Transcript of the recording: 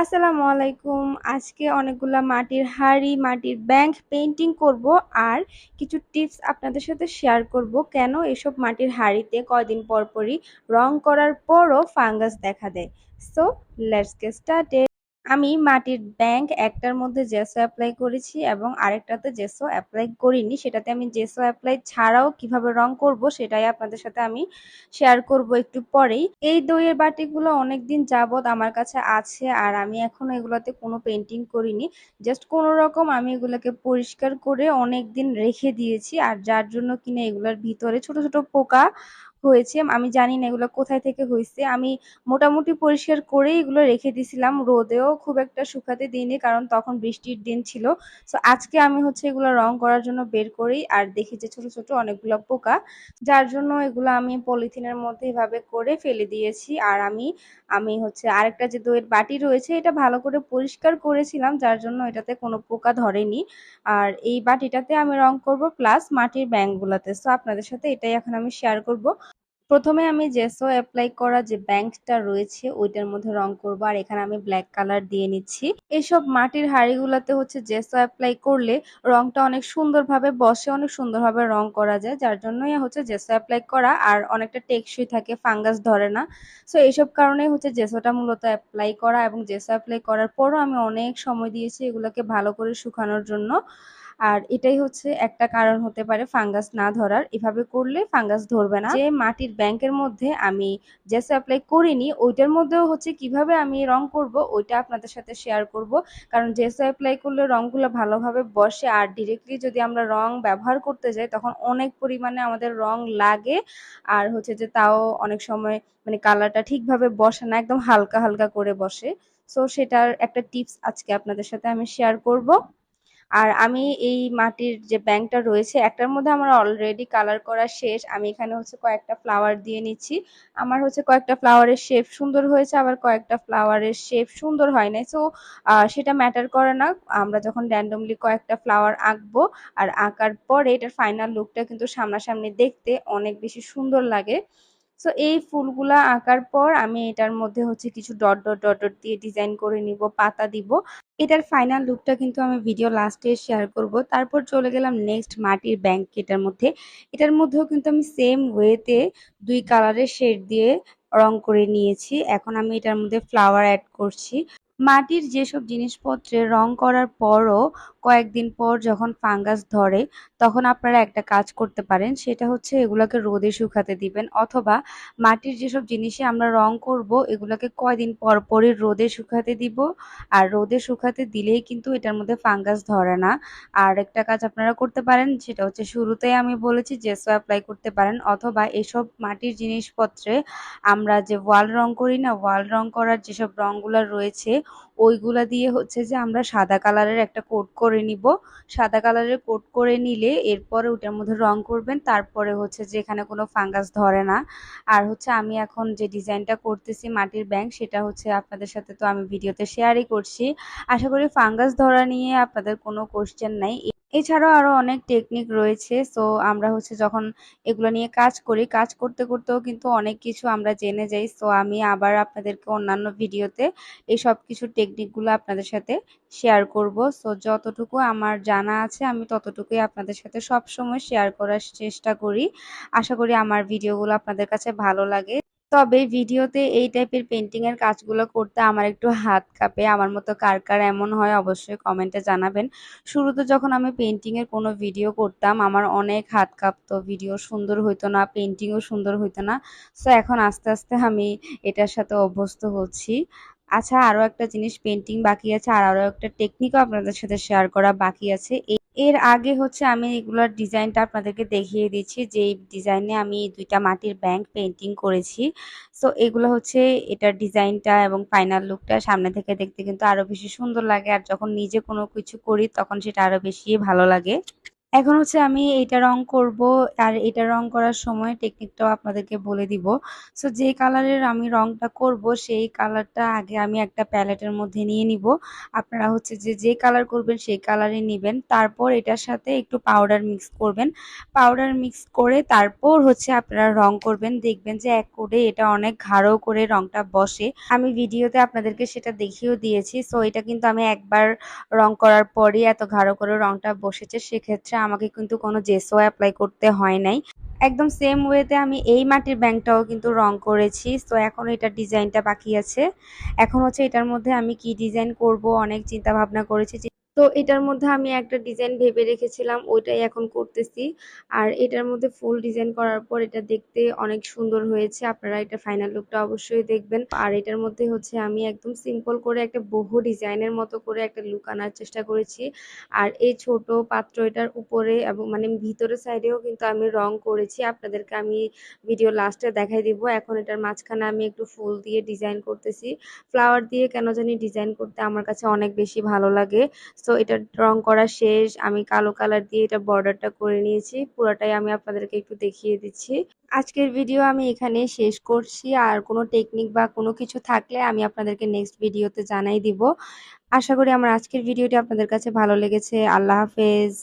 আসসালামু আলাইকুম। আজকে অনেকগুলা মাটির হাড়ি, মাটির ব্যাংক পেন্টিং করব আর কিছু টিপস আপনাদের সাথে শেয়ার করব। কেন এসব মাটির হাড়িতে কয়দিন পর পরই রং করার পরও ফাঙ্গাস দেখা দেয়? সো লেটস গেট স্টার্টেড আমি মাটির ব্যাংক একটার মধ্যে জেসো অ্যাপ্লাই করেছি এবং আরেকটাতে জেসো অ্যাপ্লাই করিনি। সেটাতে আমি জেসো অ্যাপ্লাই ছাড়াও কীভাবে রং করব সেটাই আপনাদের সাথে আমি শেয়ার করব একটু পরেই। এই দইয়ের বাটিগুলো অনেকদিন যাবত আমার কাছে আছে আর আমি এখনও এগুলোতে কোনো পেন্টিং করিনি। জাস্ট কোনো রকম আমি এগুলোকে পরিষ্কার করে অনেক দিন রেখে দিয়েছি আর যার জন্য কিনা এগুলোর ভিতরে ছোট ছোট পোকা হয়েছে, আমি জানি না এগুলো কোথায় থেকে হয়েছে। আমি মোটামুটি পরিষ্কার করেই এগুলো রেখে দিছিলাম রোদেও খুব একটা শুকাতে দিইনি, কারণ তখন বৃষ্টির দিন ছিল। সো আজকে আমি হচ্ছে এগুলো রং করার জন্য বের করি আর দেখি যে ছোট ছোট অনেকগুলো পোকা, যার জন্য এগুলো আমি পলিথিনের মধ্যে এভাবে করে ফেলে দিয়েছি। আর আমি আমি হচ্ছে আরেকটা যে দইয়ের বাটি রয়েছে, এটা ভালো করে পরিষ্কার করেছিলাম, যার জন্য এটাতে কোনো পোকা ধরেনি। আর এই বাটিটাতে আমি রং করব, প্লাস মাটির ব্যাংকগুলোতে সো আপনাদের সাথে এটাই এখন আমি শেয়ার করব। প্রথমে আমি জেসো অ্যাপ্লাই করা যে ব্যাংকটা রয়েছে, ওইটার মধ্যে রং করব। আর এখানে আমি ব্ল্যাক কালার দিয়ে নিচ্ছি। এইসব মাটির হাড়িগুলোতে হচ্ছে জেসো অ্যাপ্লাই করলে রংটা অনেক সুন্দরভাবে বসে, অনেক সুন্দরভাবে রং করা যায়। যার জন্যই হচ্ছে জেসো অ্যাপ্লাই করা, আর অনেকটা টেকসই থাকে ফাঙ্গাস ধরে না। সো এইসব কারণেই হচ্ছে জেসোটা মূলত অ্যাপ্লাই করা এবং জেসো অ্যাপ্লাই করার পরও আমি অনেক সময় দিয়েছি এগুলোকে ভালো করে শুকানোর জন্য। আর এটাই হচ্ছে একটা কারণ হতে পারে ফাঙ্গাস না ধরার। এভাবে করলে ফাঙ্গাস ধরবে না। যে মাটির ব্যাংকের মধ্যে আমি জেসে অ্যাপ্লাই করিনি, ওইটার মধ্যেও হচ্ছে কীভাবে আমি রং করব, ওইটা আপনাদের সাথে শেয়ার করব। কারণ জেসে অ্যাপ্লাই করলে রংগুলো ভালোভাবে বসে। আর ডিরেক্টলি যদি আমরা রং ব্যবহার করতে যাই, তখন অনেক পরিমাণে আমাদের রং লাগে। আর হচ্ছে যে তাও অনেক সময় মানে কালারটা ঠিকভাবে বসে না, একদম হালকা হালকা করে বসে। সো সেটার একটা টিপস আজকে আপনাদের সাথে আমি শেয়ার করব। আর আমি এই মাটির যে ব্যাংকটা রয়েছে, একটার মধ্যে আমার অলরেডি কালার করা শেষ। আমি এখানে হচ্ছে কয়েকটা ফ্লাওয়ার দিয়ে নিচ্ছি। আমার হচ্ছে কয়েকটা ফ্লাওয়ারের শেপ সুন্দর হয়েছে, আবার কয়েকটা ফ্লাওয়ারের শেপ সুন্দর হয় নাই। সো সেটা ম্যাটার করে না। আমরা যখন র্যান্ডমলি কয়েকটা ফ্লাওয়ার আঁকবো, আর আঁকার পরে এটার ফাইনাল লুকটা কিন্তু সামনাসামনি দেখতে অনেক বেশি সুন্দর লাগে। সো এই ফুলগুলো আঁকার পর আমি এটার মধ্যে হচ্ছে কিছু ডট ডট ডট ডট দিয়ে ডিজাইন করে নিব, পাতা দিব। এটার ফাইনাল লুকটা কিন্তু আমি ভিডিও লাস্টে শেয়ার করব। তারপর চলে গেলাম নেক্সট মাটির ব্যাংক এটার মধ্যে। এটার মধ্যেও কিন্তু আমি সেম ওয়েতে দুই কালারের শেড দিয়ে রং করে নিয়েছি। এখন আমি এটার মধ্যে ফ্লাওয়ার অ্যাড করছি। মাটির যেসব জিনিসপত্রে রং করার পরও কয়েকদিন পর যখন ফাঙ্গাস ধরে, তখন আপনারা একটা কাজ করতে পারেন। সেটা হচ্ছে এগুলোকে রোদে শুকাতে দিবেন অথবা মাটির যেসব জিনিসে আমরা রং করব, এগুলোকে কয়দিন পর পরই রোদে শুকাতে দিব। আর রোদে শুকাতে দিলেই কিন্তু এটার মধ্যে ফাঙ্গাস ধরে না। আর একটা কাজ আপনারা করতে পারেন, সেটা হচ্ছে শুরুতেই আমি বলেছি যে জেসো অ্যাপ্লাই করতে পারেন অথবা এসব মাটির জিনিসপত্রে আমরা যে ওয়াল রং করি না, ওয়াল রং করার যেসব রংগুলো রয়েছে ওইগুলা দিয়ে হচ্ছে যে আমরা সাদা কালারের একটা কোট করে নিব। সাদা কালারের কোট করে নিলে এরপরে ওটার মধ্যে রং করবেন, তারপরে হচ্ছে যে এখানে কোনো ফাঙ্গাস ধরে না। আর হচ্ছে আমি এখন যে ডিজাইনটা করতেছি মাটির ব্যাংক সেটা হচ্ছে আপনাদের সাথে তো আমি ভিডিওতে শেয়ারই করছি। আশা করি ফাঙ্গাস ধরা নিয়ে আপনাদের কোনো কোশ্চেন নাই। এছাড়াও আরও অনেক টেকনিক রয়েছে। সো আমরা হচ্ছে যখন এগুলো নিয়ে কাজ করি, কাজ করতে করতেও কিন্তু অনেক কিছু আমরা জেনে যাই। সো আমি আবার আপনাদেরকে অন্যান্য ভিডিওতে এই সব কিছু টেকনিকগুলো আপনাদের সাথে শেয়ার করব। সো যতটুকু আমার জানা আছে, আমি ততটুকুই আপনাদের সাথে সব সময় শেয়ার করার চেষ্টা করি। আশা করি আমার ভিডিওগুলো আপনাদের কাছে ভালো লাগে। তবে ভিডিওতে এই টাইপের পেন্টিং এর কাজগুলো করতে আমার একটু হাত কাঁপে। আমার মতো কার কার এমন হয় অবশ্যই কমেন্টে জানাবেন। শুরুতে যখন আমি পেন্টিং এর কোনো ভিডিও করতাম, আমার অনেক হাত কাঁপতো ভিডিও সুন্দর হইতো না পেন্টিংও সুন্দর হইতো না। সো এখন আস্তে আস্তে আমি এটার সাথে অভ্যস্ত হচ্ছি। আচ্ছা আরও একটা জিনিস পেন্টিং বাকি আছে, আর আরও একটা টেকনিকও আপনাদের সাথে শেয়ার করা বাকি আছে। এর আগে হচ্ছে আমি এগুলোর ডিজাইনটা আপনাদেরকে দেখিয়ে দিচ্ছি, যে ডিজাইনে আমি দুইটা মাটির ব্যাংক পেন্টিং করেছি। সো এগুলো হচ্ছে এটার ডিজাইনটা এবং ফাইনাল লুকটা সামনে থেকে দেখতে কিন্তু আরও বেশি সুন্দর লাগে। আর যখন নিজে কোনো কিছু করি, তখন সেটা আরও বেশি ভালো লাগে। এখন হচ্ছে আমি এটা রং করব, আর এটা রং করার সময় টেকনিকটাও আপনাদেরকে বলে দিব। সো যে কালারের আমি রংটা করব, সেই কালারটা আগে আমি একটা প্যালেটের মধ্যে নিয়ে নিব। আপনারা হচ্ছে যে যে কালার করবেন, সেই কালারই নেবেন। তারপর এটার সাথে একটু পাউডার মিক্স করবেন। পাউডার মিক্স করে তারপর হচ্ছে আপনারা রং করবেন। দেখবেন যে এক কোডে এটা অনেক ঘাড়ো করে রংটা বসে। আমি ভিডিওতে আপনাদেরকে সেটা দেখিয়েও দিয়েছি। সো এটা কিন্তু আমি একবার রং করার পরই এত ঘাড়ো করে রংটা বসেছে। সেক্ষেত্রে আমাকে কিন্তু কোনো জেসও অ্যাপ্লাই করতে হয় নাই। একদম সেম ওয়েতে আমি এই মাটির ব্যাংকটাও কিন্তু রং করেছি। তো এখন এটার ডিজাইনটা বাকি আছে। এখন হচ্ছে এটার মধ্যে আমি কি ডিজাইন করব, অনেক চিন্তা ভাবনা করেছি তো এটার মধ্যে আমি একটা ডিজাইন ভেবে রেখেছিলাম, ওইটাই এখন করতেছি। আর এটার মধ্যে ফুল ডিজাইন করার পর এটা দেখতে অনেক সুন্দর হয়েছে, আপনারা এটা ফাইনাল লুকটা অবশ্যই দেখবেন। আর এটার মধ্যে হচ্ছে আমি একদম সিম্পল করে একটা বহু ডিজাইনের মতো করে একটা লুক আনার চেষ্টা করেছি। আর এই ছোট পাত্র এটার উপরে এবং মানে ভিতরের সাইডেও কিন্তু আমি রং করেছি, আপনাদেরকে আমি ভিডিও লাস্টে দেখাই দিব। এখন এটার মাঝখানে আমি একটু ফুল দিয়ে ডিজাইন করতেছি। ফ্লাওয়ার দিয়ে কেন জানি ডিজাইন করতে আমার কাছে অনেক বেশি ভালো লাগে। সো এটা রং করা শেষ। আমি কালো কালার দিয়ে এটা বর্ডারটা করে নিয়েছি। পুরোটাই আমি আপনাদেরকে একটু দেখিয়ে দিচ্ছি। আজকের ভিডিও আমি এখানে শেষ করছি। আর কোনো টেকনিক বা কোনো কিছু থাকলে আমি আপনাদেরকে নেক্সট ভিডিওতে জানাই দিব। আশা করি আমার আজকের ভিডিওটি আপনাদের কাছে ভালো লেগেছে। আল্লাহ হাফেজ।